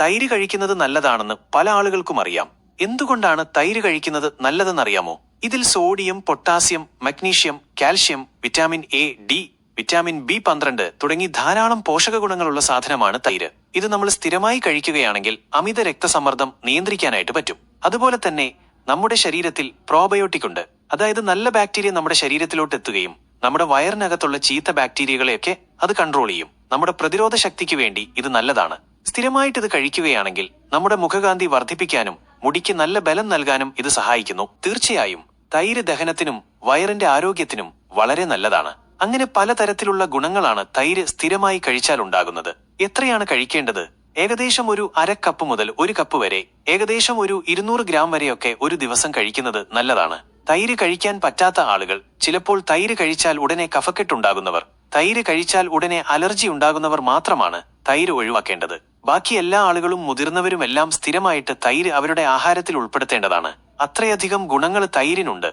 തൈര് കഴിക്കുന്നത് നല്ലതാണെന്ന് പല ആളുകൾക്കും അറിയാം. എന്തുകൊണ്ടാണ് തൈര് കഴിക്കുന്നത് നല്ലതെന്നറിയാമോ? ഇതിൽ sodium potassium magnesium calcium vitamin A D vitamin B പന്ത്രണ്ട് തുടങ്ങി ധാരാളം പോഷക ഗുണങ്ങളുള്ള സാധനമാണ് തൈര്. ഇത് നമ്മൾ സ്ഥിരമായി കഴിക്കുകയാണെങ്കിൽ അമിത രക്തസമ്മർദ്ദം നിയന്ത്രിക്കാനായിട്ട് പറ്റും. അതുപോലെ തന്നെ നമ്മുടെ ശരീരത്തിൽ പ്രോബയോട്ടിക് ഉണ്ട്. അതായത് നല്ല ബാക്ടീരിയ നമ്മുടെ ശരീരത്തിലോട്ട് എത്തുകയും നമ്മുടെ വയറിനകത്തുള്ള ചീത്ത ബാക്ടീരിയകളെയൊക്കെ അത് കൺട്രോൾ ചെയ്യും. നമ്മുടെ പ്രതിരോധ ശക്തിക്ക് വേണ്ടി ഇത് നല്ലതാണ്. സ്ഥിരമായിട്ട് ഇത് കഴിക്കുകയാണെങ്കിൽ നമ്മുടെ മുഖകാന്തി വർദ്ധിപ്പിക്കാനും മുടിക്ക് നല്ല ബലം നൽകാനും ഇത് സഹായിക്കുന്നു. തീർച്ചയായും തൈര് ദഹനത്തിനും വയറിന്റെ ആരോഗ്യത്തിനും വളരെ നല്ലതാണ്. അങ്ങനെ പലതരത്തിലുള്ള ഗുണങ്ങളാണ് തൈര് സ്ഥിരമായി കഴിച്ചാൽ ഉണ്ടാകുന്നത്. എത്രയാണ് കഴിക്കേണ്ടത്? ഏകദേശം ഒരു അര കപ്പ് മുതൽ ഒരു കപ്പ് വരെ ഏകദേശം ഒരു ഇരുന്നൂറ് ഗ്രാം വരെയൊക്കെ ഒരു ദിവസം കഴിക്കുന്നത് നല്ലതാണ്. തൈര് കഴിക്കാൻ പറ്റാത്ത ആളുകൾ ചിലപ്പോൾ തൈര് കഴിച്ചാൽ ഉടനെ കഫക്കെട്ടുണ്ടാകുന്നവർ തൈര് കഴിച്ചാൽ ഉടനെ അലർജി ഉണ്ടാകുന്നവർ മാത്രമാണ് തൈര് ഒഴിവാക്കേണ്ടത്. ബാക്കി എല്ലാ ആളുകളും മുതിർന്നവരുമെല്ലാം സ്ഥിരമായിട്ട് തൈര് അവരുടെ ആഹാരത്തിൽ ഉൾപ്പെടുത്തേണ്ടതാണ്. അത്രയധികം ഗുണങ്ങൾ തൈരിനുണ്ട്.